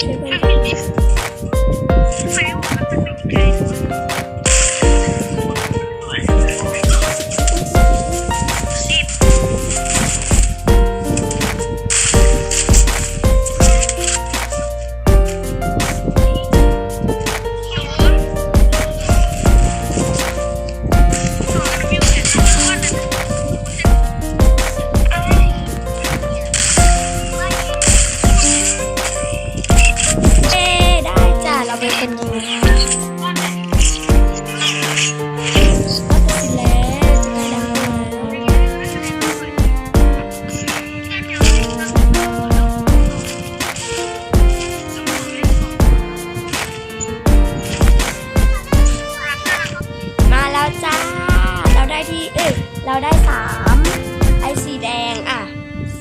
ช่วย จะเป็นยิงไงมาแล้วจ้า เราได้ที่ เอ้ย เราได้สามไอสีแดงอะ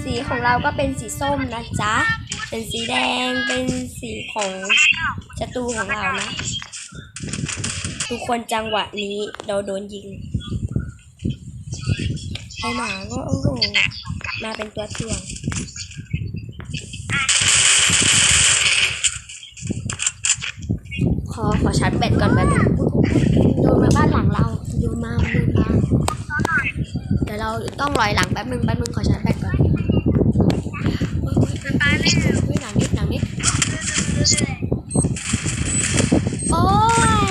สีของเราก็เป็นสีส้มนะจ๊ะ เป็นสีแดงเป็นสีของศัตรูของเรานะ ทุกคนจังหวะนี้เราโดนยิงไอหมาก็โอ้โหมาเป็นตัวถ่วงขอขอชาร์จแบตก่อนแบบนึงโดนมาบ้านหลังเราโดนมาโดนมาเดี๋ยวเราต้องลอยหลังแป๊บนึงแป๊บนึงขอชาร์จแบตก่อนเฮ้ยเฮ้ยหนังนิดหนังนิดโอ้ย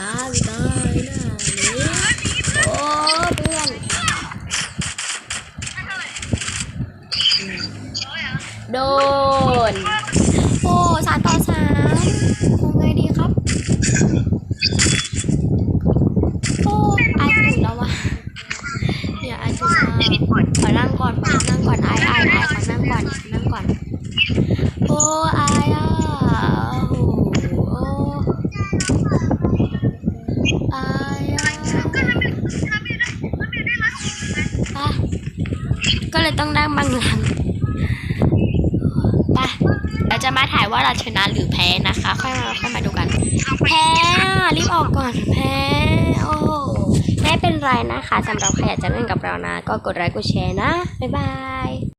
ตายตายนะนี่โอ้เพื่อน โดน โอ้สามต่อสามทำไงดีครับ โอ้ไอายตื่นแล้ววะเดี๋ยวไอายตื่นแล้วขอนั่งก่อนขอนั่งก่อนไอไอไอขอนั่งก่อนนั่งก่อน โอ้ไอายอะโอ้อายอะก็เลยต้องนั่งบังหลัง เราจะมาถ่ายว่าเราชนะหรือแพ้นะคะ ค่อยมาค่อยมาดูกัน แพ้รีบออกก่อนแพ้โอ้ไม่เป็นไรนะคะสำหรับใครอยากจะเล่นกับเรานะ ก็กดไลค์กดแชร์นะ บ๊ายบาย